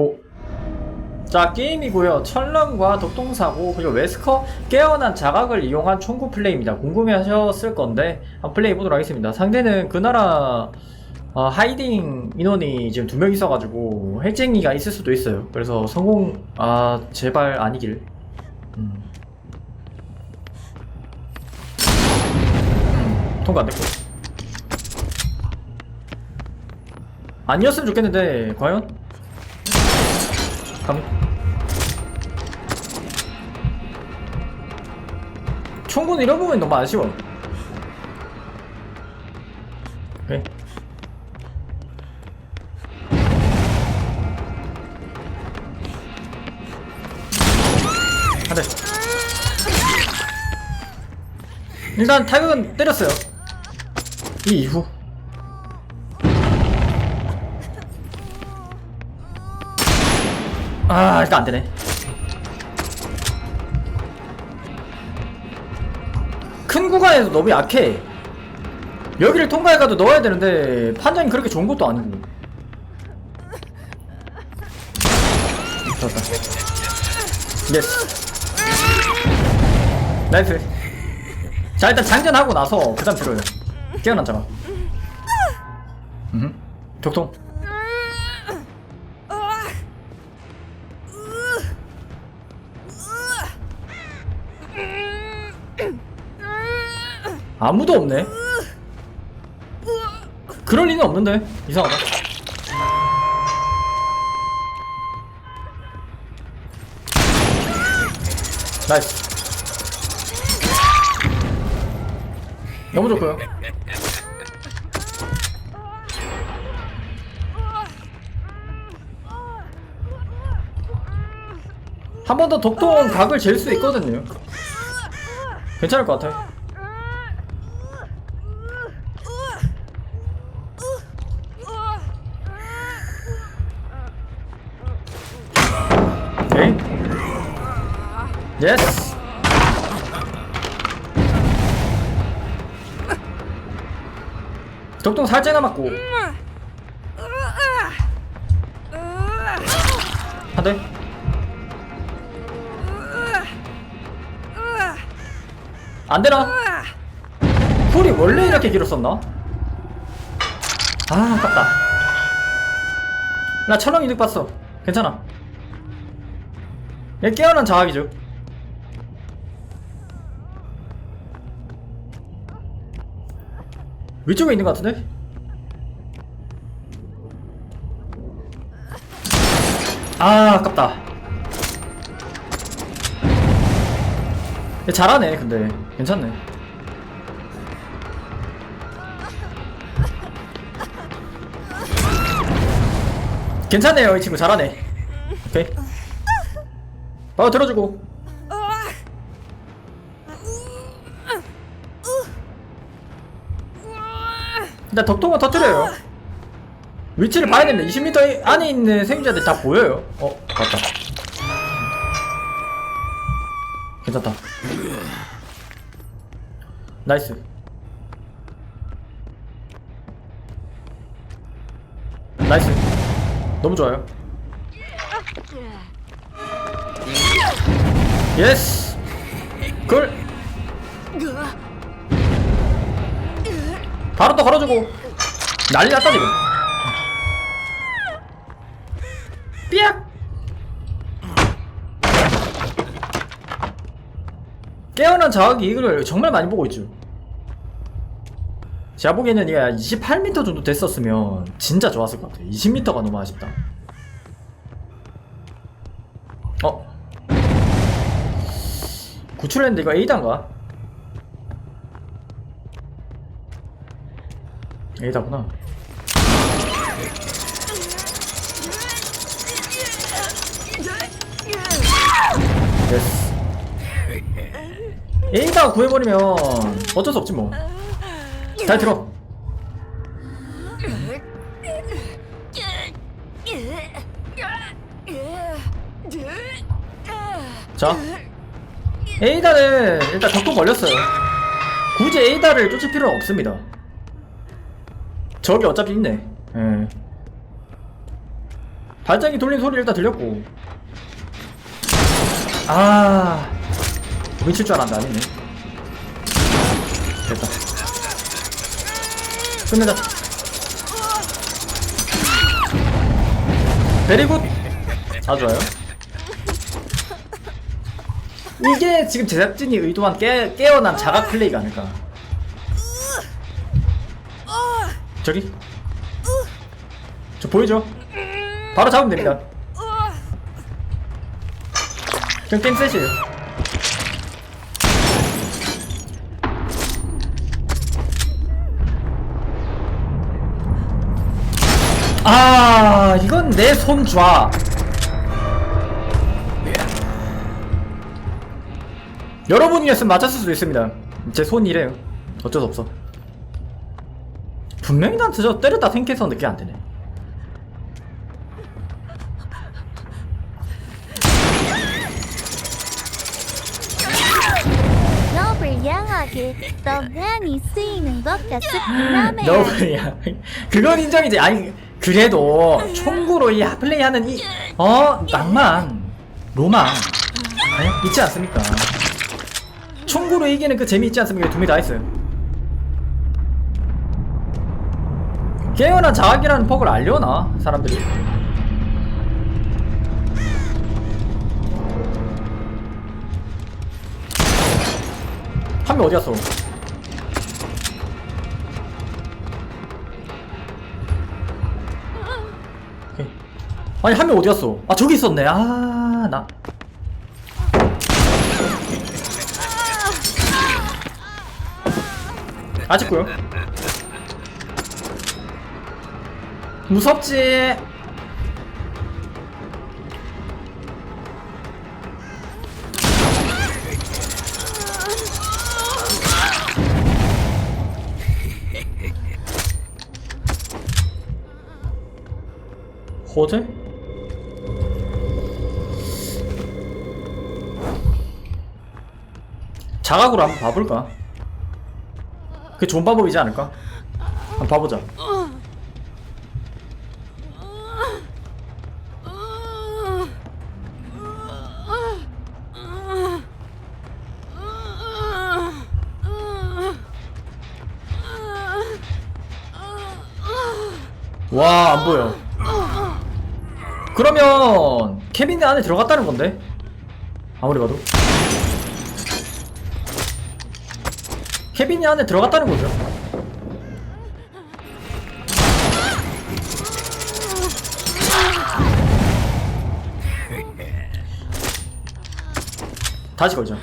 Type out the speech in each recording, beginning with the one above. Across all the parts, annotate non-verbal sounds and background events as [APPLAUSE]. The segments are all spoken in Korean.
고. 자 게임이고요 천런과 독동사고 그리고 웨스커 깨어난 자각을 이용한 총구 플레이입니다 궁금해 하셨을 건데 한번 플레이 해보도록 하겠습니다 상대는 그 나라 어, 하이딩 인원이 지금 두 명 있어가지고 핵쟁이가 있을 수도 있어요 그래서 성공 아 제발 아니길 음. 음, 통과 안됐고 아니었으면 좋겠는데 과연? 감... 총군 이런 부분이 너무 아쉬워. 오케이 안돼 일단 타격은 때렸어요. 이 이후 아 일단 안되네. 큰 구간에서 너무 약해. 여기를 통과해가도 넣어야 되는데 판정이 그렇게 좋은 것도 아니고. 좋았다. 예스 나이스. 자 일단 장전하고 나서 그 다음 들어요. 깨어났잖아. 음. 격통 아무도 없네. 그럴 리는 없는데. 이상하다. 나이스. 너무 좋고요. 한 번 더 독동 각을 잴 수 있거든요. 괜찮을 것 같아요 오케이 예스 독동 살짝 남았고. 한 대 안 되나? 풀이 원래 이렇게 길었었나? 아 아깝다. 나 천원 이득 봤어. 괜찮아. 얘 깨어난 자학이죠 위쪽에 있는 것 같은데? 아 아깝다. 얘 잘하네 근데. 괜찮네. 괜찮네요 이 친구. 잘하네. 오케이. 어 들어주고 일단 덕통은 터뜨려요. 위치를 봐야 됩니다. 20m 안에 있는 생존자들 다 보여요. 어 맞다. 괜찮다. 나이스. 나이스. 너무 좋아요. 예스. 굴 바로 또 걸어주고. 난리 났다 지금. 삐약. 깨어난 자학이 이걸 정말 많이 보고 있죠. 제가 보기에는 이게 28m 정도 됐었으면 진짜 좋았을 것 같아요. 20m가 너무 아쉽다. 어? 구출했는데 이거 A단가? A다구나. 됐어. A다 구해버리면 어쩔 수 없지 뭐잘 들어. 자. A다는 일단 적동 걸렸어요. 굳이 A다를 쫓을 필요는 없습니다 적이 어차피 있네. 예. 발전기 돌린 소리 일단 들렸고. 아 미칠 줄 알았는데 아니네. 됐다. 끝내자. 베리굿 아주 좋아요? 이게 지금 제작진이 의도한 깨, 깨어난 자각 플레이가 아닐까 저기? 저 보이죠? 바로 잡으면 됩니다. 그냥 게임 셋이에요. 아 이건 내 손좌 여러분이었으면 맞았을 수도 있습니다. 제 손이래요. 어쩔 수 없어 분명히 나한테 저 때렸다 생각해서 느낌 안 되네. 더 많이 쓰이는 것 같습니다. 너 그냥 그건 인정이지. 아니 그래도 총구로 이 플레이하는 이 어 낭만 로망 아니, 있지 않습니까? 총구로 이기는 그 재미 있지 않습니까? 두명다 했어요 깨어난 자학이라는 퍽을 알려나 사람들이 한 명 어디 갔어 오케이. 아니 한 명 어디 갔어? 아 저기 있었네. 아 나. 아직고요. 무섭지. 호재? 자각으로 한번 봐볼까? 그게 좋은 방법이지 않을까? 한번 봐보자. 와, 안 보여. 그러면 케빈 안에 들어갔다는 건데? 아무리 봐도. 케빈이 안에 들어갔다는 거죠. 다시 걸자.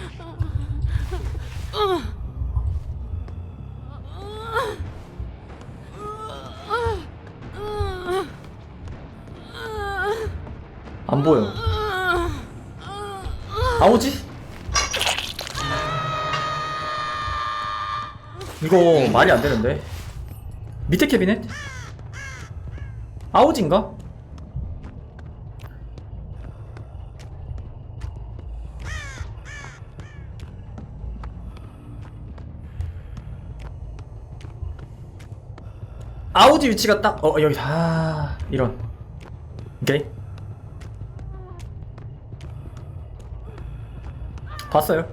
안 보여. 아오지? 이거 말이 안 되는데. 밑에 캐비넷? 아오지인가? 아우지 위치가 딱, 어, 여기, 아, 이런. 오케이. 봤어요.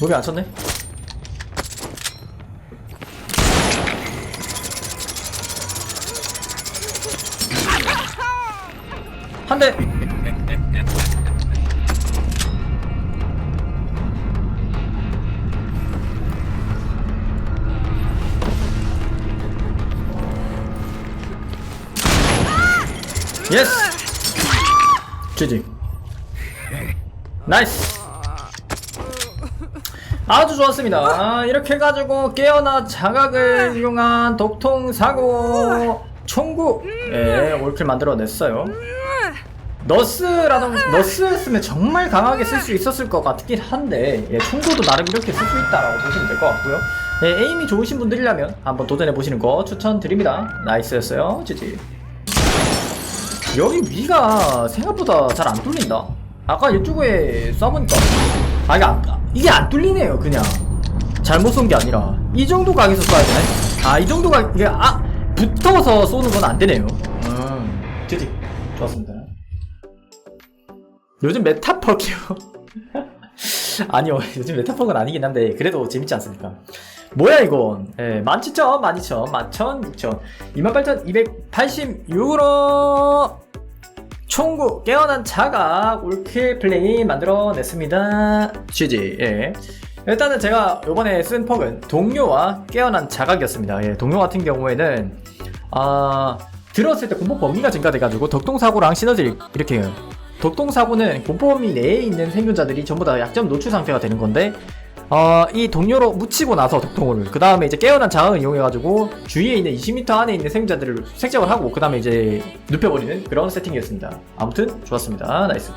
목이 안 쳤네. 한 대. 예스. GG. 나이스. 아주 좋았습니다. 아, 이렇게 해가지고 깨어나 자각을 이용한 독통 사고 총구 예 올킬 만들어냈어요. 너스라던 너스였으면 정말 강하게 쓸 수 있었을 것 같긴 한데 예, 총구도 나름 이렇게 쓸 수 있다라고 보시면 될 것 같고요. 예, 에임이 좋으신 분들이라면 한번 도전해 보시는 거 추천드립니다. 나이스였어요, 지지. 여기 위가 생각보다 잘 안 뚫린다. 아까 유튜브에 써보니까 아 이게 안, 이게 안 뚫리네요 그냥 잘못 쏜 게 아니라 이 정도 각에서 쏴야 되네 아이 정도 각 이게 아 붙어서 쏘는 건 안 되네요 음. GG. 좋았습니다. 요즘 메타퍽이요. [LAUGHS] 아니요, 요즘 메타퍽은 아니긴 한데, 그래도 재밌지 않습니까? 뭐야, 이건? 예, 17,000, 12,000, 11,000, 6,000, 28,286유로! 총구, 깨어난 자각, 올킬 플레이 만들어냈습니다. GG, 예. 일단은 제가 요번에 쓴 퍽은 동료와 깨어난 자각이었습니다. 예, 동료 같은 경우에는, 아, 들었을 때 공포 범위가 증가돼가지고 덕동사고랑 시너지를 이렇게 해요. 덕동사고는 공포 범위 내에 있는 생존자들이 전부 다 약점 노출 상태가 되는 건데, 어, 이 동료로 묻히고 나서 덕통을, 그 다음에 이제 깨어난 자각을 이용해가지고 주위에 있는 20m 안에 있는 생존자들을 색적을 하고, 그 다음에 이제 눕혀버리는 그런 세팅이었습니다. 아무튼 좋았습니다. 나이스.